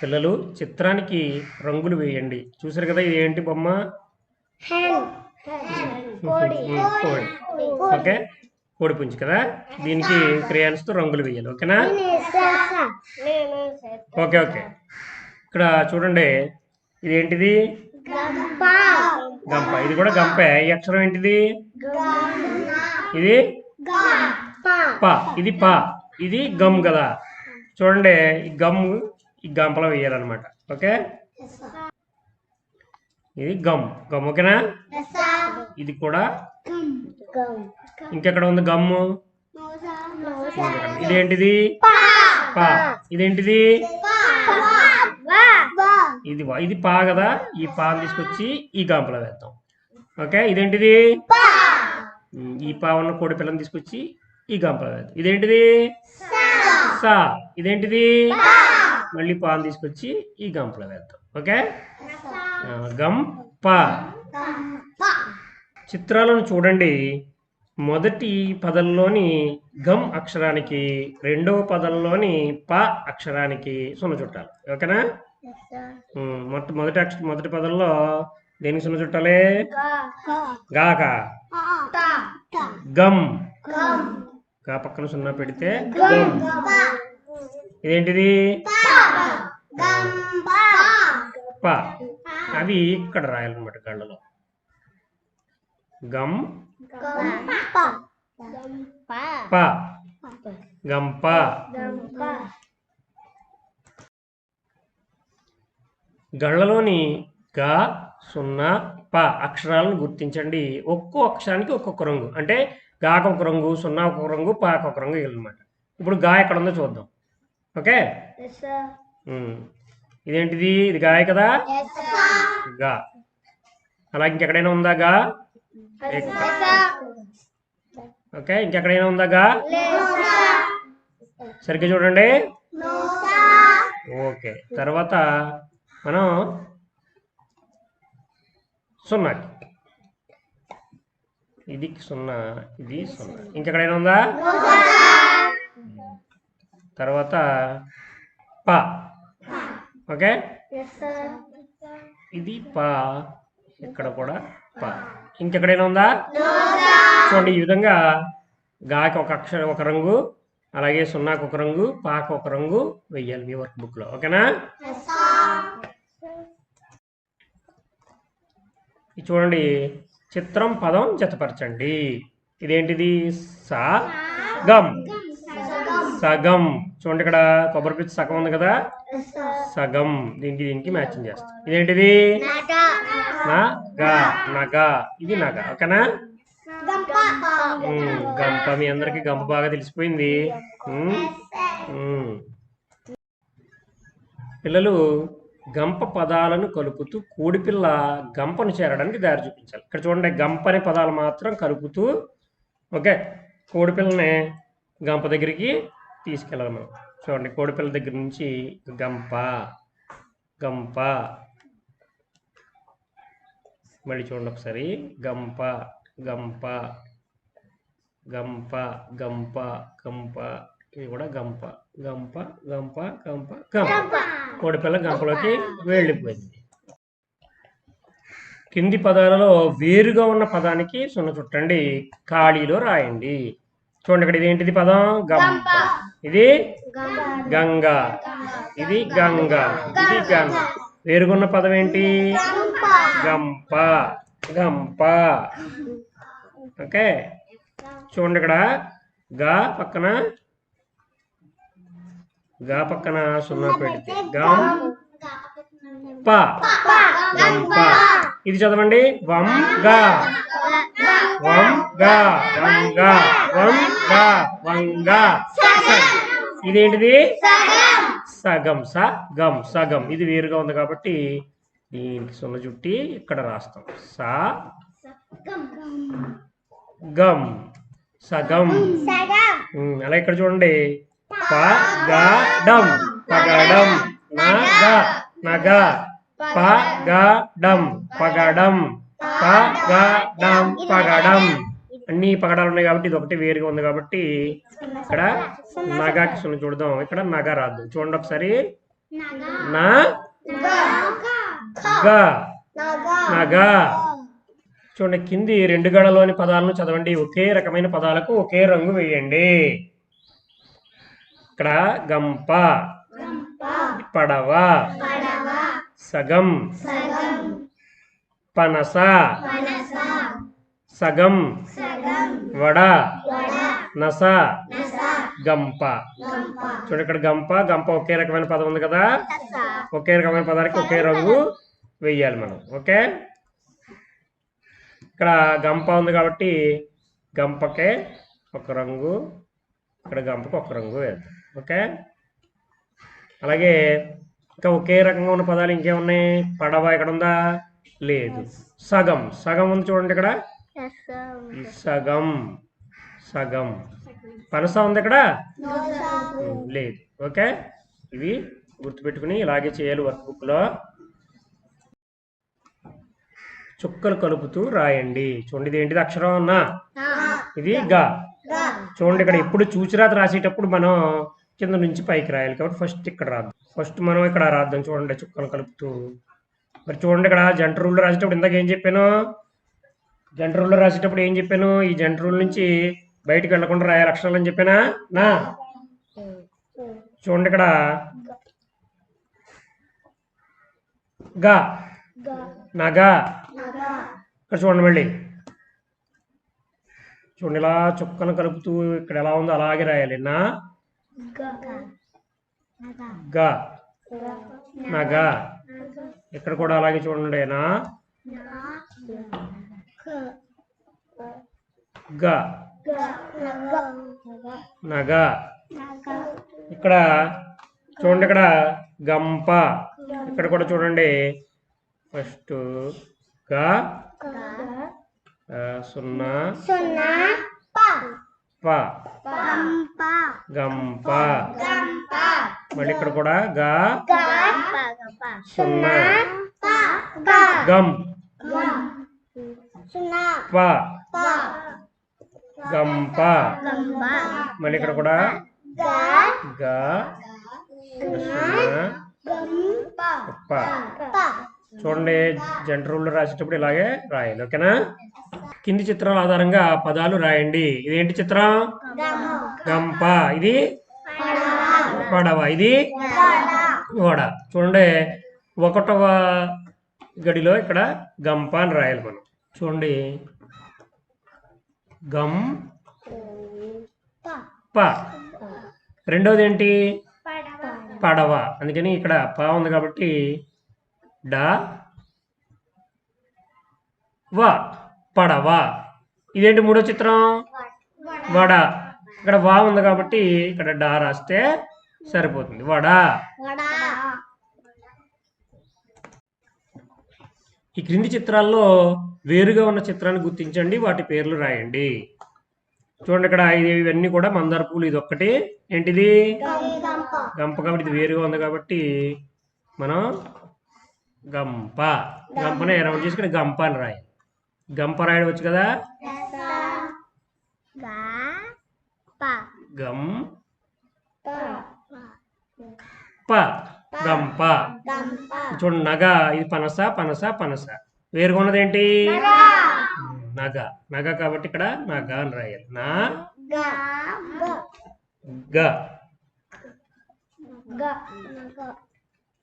పిల్లలు చిత్రానికి రంగులు వేయండి. చూసారు కదా ఇది ఏంటి బొమ్మ? కోడి ఓకే. కోడి పుంజు కదా? దీనికి crayons రంగులు వేయాలి. ఓకేనా? Okay okay. ఇక్కడ చూడండి. ఇది ఏంటిది గంప. ఇది కూడా గంపే. ఈ అక్షరం ఏంటిది? ఇది? పా ప. ఇది ప. ఇది గమ్ కదా. చూడండి. ఈ గమ్ ఈ గంపలో వేయాలన్నమాట. ఓకే? ఇది గమ్. గమ్ ఓకేనా? ఇది కూడా ఇంకెక్కడ ఉంది గమ్ము. ఇదేంటిది? పా. ఇదేంటిది? ఇది ఇది పా కదా. ఈ పాను తీసుకొచ్చి ఈ గంపలో వేద్దాం. ఓకే? ఇదేంటిది? ఈ పా ఉన్న కోడి పిల్లని తీసుకొచ్చి ఈ గంపలో వేద్దాం. ఇదేంటిది? సా. ఇదేంటిది? మళ్ళీ పాను తీసుకొచ్చి ఈ గంపలో వేద్దాం. ఓకే? ఆ, గం ప చిత్రాలను చూడండి. మొదటి పదంలోని గమ్ అక్షరానికి రెండవ పదంలోని ప అక్షరానికి సున్న చుట్టాలి. ఓకేనా? మొట్ట మొదటి అక్ష మొదటి పదంలో దేనికి సున్న చుట్టాలి? గాక. గమ్గా. పక్కన సున్నా పెడితే గమ్ ఇదేంటిది? ప అవి ఇక్కడ రాయాలన్నమాట కళ్ళలో గమ్ ప. గంప. గళ్ళలోని గ సున్నా ప అక్షరాలను గుర్తించండి. ఒక్కో అక్షరానికి ఒక్కొక్క రంగు. అంటే గాకు ఒక రంగు సున్నా ఒక రంగు పాకు ఒక రంగు అనమాట ఇప్పుడు గా ఎక్కడ ఉందో చూద్దాం. ఓకే. ఇదేంటిది? ఇది గాయ కదా? గా. అలా ఇంకెక్కడైనా ఉందా గా? ఓకే ఇంకెక్కడైనా ఉందా గా? సరిగ్గా చూడండి. ఓకే తర్వాత మనం సున్నాకి ఇది సున్నా ఇది సున్నా. ఇంకెక్కడైనా ఉందా? తర్వాత ప. ఓకే? ఇది ప. ఇక్కడ కూడా ప. ఇంకెక్కడైనా ఉందా? చూడండి ఈ విధంగా గాకి ఒక అక్షరం ఒక రంగు అలాగే సున్నాకు ఒక రంగు పాకు ఒక రంగు వెయ్యాలి మీ వర్క్ బుక్లో. ఓకేనా? ఇది చూడండి చిత్రం పదం జతపరచండి. ఇదేంటిది? సా. గమ్. సగం. చూడండి ఇక్కడ కొబ్బరి పిచ్చి సగం ఉంది కదా? సగం. దీనికి దీనికి మ్యాచింగ్ చేస్తాం. ఇదేంటిది? నా గా నగ. ఇది నగ. ఓకేనా? గంప. మీ అందరికి గంప బాగా తెలిసిపోయింది. పిల్లలు గంప పదాలను కలుపుతూ కోడిపిల్ల గంపను చేరడానికి దారి చూపించాలి. ఇక్కడ చూడండి గంప అనే పదాలు మాత్రం కలుపుతూ ఓకే కోడిపిల్లని గంప దగ్గరికి తీసుకెళ్ళాలి మనం. చూడండి కోడిపిల్ల దగ్గర నుంచి గంప గంప. మళ్ళీ చూడండి ఒకసారి. గంప గంప గంప గంప గంప. ఇది కూడా గంప గంప గంప గంప గంప. కోడిపిల్ల గంపలోకి వెళ్ళిపోయింది. కింది పదాలలో వేరుగా ఉన్న పదానికి సున్న చుట్టండి. ఖాళీలో రాయండి. చూడండి ఇక్కడ ఇదేంటిది పదం? గంప ఇది? గంగ. ఇది గంగ. ఇది గంగ. వేరుగా ఉన్న పదం ఏంటి? గంప. గంప. ఓకే. చూడండి ఇక్కడ. గా పక్కన. గా పక్కన సున్నా పెడితే గం. ప. గంప. ఇది చదవండి. వం గా వం గా గంగ వం గా వంగ ఇదేంటిది? సగం. స గం సగం. ఇది వేరుగా ఉంది కాబట్టి దీనికి సున్న చుట్టి ఇక్కడ రాస్తాం. సా. గం. సగం. అలా ఇక్కడ చూడండి. ప గ డం పగడం. నగ. నగ. ప గ డం పగడం పగడం. అన్ని పగడాలు ఉన్నాయి కాబట్టి ఇది ఒకటి వేరుగా ఉంది కాబట్టి ఇక్కడ నగాకి సున్న చూడదాం. ఇక్కడ నగ రాద్దాం చూడండి ఒకసారి. నా గా నగా. చూడండి కింది రెండు గడలోని పదాలను చదవండి. ఒకే రకమైన పదాలకు ఒకే రంగు వేయండి. ఇక్కడ గంప. పడవ. సగం. పనస సగం వడ నస గంప. చూడండి ఇక్కడ గంప గంప ఒకే రకమైన పదం ఉంది కదా? ఒకే రకమైన పదానికి ఒకే రంగు వెయ్యాలి మనం ఓకే? ఇక్కడ గంప ఉంది కాబట్టి గంపకే ఒక రంగు ఇక్కడ గంపకి ఒక రంగు వేద్దాం ఓకే? అలాగే ఇంకా ఒకే రకంగా ఉన్న పదాలు ఇంకేమున్నాయి? పడవ ఇక్కడ ఉందా లేదు. సగం. సగం ఉంది చూడండి ఇక్కడ. సగం. సగం. పనస ఉంది ఇక్కడ? లేదు. ఓకే. ఇవి గుర్తుపెట్టుకుని ఇలాగే చేయాలి వర్క్ బుక్లో. చుక్కలు కలుపుతూ రాయండి. చూడండి ఇది ఏంటిది అక్షరం నా ఇది గా. చూడండి ఇక్కడ ఎప్పుడు చూచిరాత రాసేటప్పుడు మనం కింద నుంచి పైకి రాయాలి కాబట్టి ఫస్ట్ ఇక్కడ రాద్దాం. ఫస్ట్ మనం ఇక్కడ రాద్దాం చూడండి చుక్కలు కలుపుతూ. మరి చూడండి ఇక్కడ జంట రూల్లో రాసేటప్పుడు ఇందాక ఏం చెప్పాను? జంట రూల్లో రాసేటప్పుడు ఏం చెప్పాను? ఈ జంట రూల్ నుంచి బయటికి వెళ్ళకుండా రాయాలి అక్షరాలు అని చెప్పానా? నా? చూడండి ఇక్కడ. గా. నగా ఇక్కడ చూడండి మళ్ళీ. చూడండి ఇలా చుక్కను కలుపుతూ ఇక్కడ ఎలా ఉందో అలాగే రాయాలి. నా? గా. నగా ఇక్కడ కూడా అలాగే చూడండి నా గా. నగా. ఇక్కడ చూడండి ఇక్కడ గంప. ఇక్కడ కూడా చూడండి. ఫస్ట్గా. సున్నా సున్నా. ప. గంప. మళ్ళీ ఇక్కడ కూడా గా. సున్నా గం సున్నా. ప. గంప. మళ్ళీ ఇక్కడ కూడా గా. చూడండి జంట రూల్లో రాసేటప్పుడు ఇలాగే రాయాలి ఓకేనా? కింది చిత్రాల ఆధారంగా పదాలు రాయండి. ఇదేంటి చిత్రం? గంప. ఇది? పడవ. ఇది? ఓడ చూడండి ఒకటవ గడిలో ఇక్కడ గంప అని రాయాలి మనం. చూడండి. గం ప. రెండవది ఏంటి పడవ. అందుకని ఇక్కడ ప ఉంది కాబట్టి డ వ. పడవ. ఇదేంటి మూడో చిత్రం? వడ. ఇక్కడ వా ఉంది కాబట్టి ఇక్కడ డా రాస్తే సరిపోతుంది. వడ? ఈ క్రింది చిత్రాల్లో వేరుగా ఉన్న చిత్రాన్ని గుర్తించండి వాటి పేర్లు రాయండి. చూడండి ఇక్కడ ఇది ఇవన్నీ కూడా మందార పూలు ఇది ఒక్కటి. ఏంటిది? గంప కాబట్టి ఇది వేరుగా ఉంది కాబట్టి మనం గంప. గంపనే రౌండ్ చేసి ఇక్కడ గంప అని రాయి గంప రాయడం వచ్చు కదా గం ప గంప. చూడండి నగ ఇది పనస పనస పనస. వేరుగా ఉన్నది ఏంటి నగ. నగ కాబట్టి ఇక్కడ నగ అని రాయాలి. నా? గ.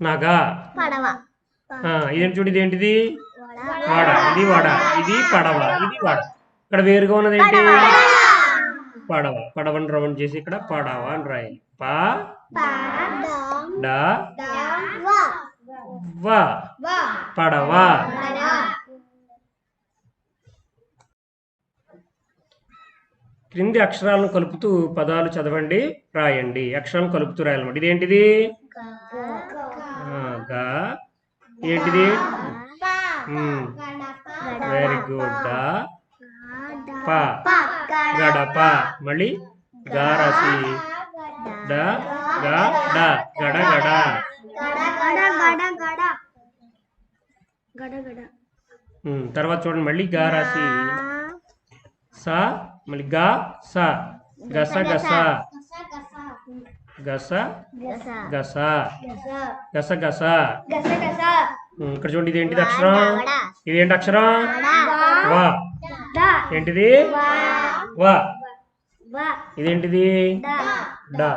నగ. ఇదేంటి చూడు ఇది ఏంటిది వాడ. ఇది వాడ. ఇది పడవ. ఇది వాడ. ఇక్కడ వేరుగా ఉన్నది ఏంటి పడవ. పడవని రౌండ్ చేసి ఇక్కడ పడవ అని రాయాలి. ప డ వ. పడవ. క్రింది అక్షరాలను కలుపుతూ పదాలు చదవండి రాయండి. అక్షరాలను కలుపుతూ రాయాలన్నమాట. ఇదేంటిది? గా ఏంటిది? Very good. డా ప గడప. మళ్ళీ గా రాసి. డ గడ గడ తర్వాత చూడండి మళ్ళీ గా రాసి సా మళ్ళీ గా సా గస గస గస గస గస గస ఇక్కడ చూడండి ఇది ఏంటిది అక్షరం ఇది ఏంటి అక్షరం వా ఏంటిది వా ఇదేంటిది డా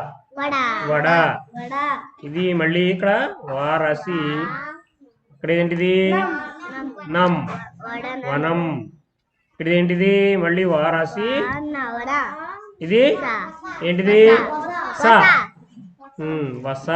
వడ. ఇది మళ్ళీ ఇక్కడ వారసి. ఇక్కడ ఏంటిది నం. వనం. ఇక్కడ ఏంటిది మళ్ళీ వారసి. ఇది? ఏంటిది? స. వస.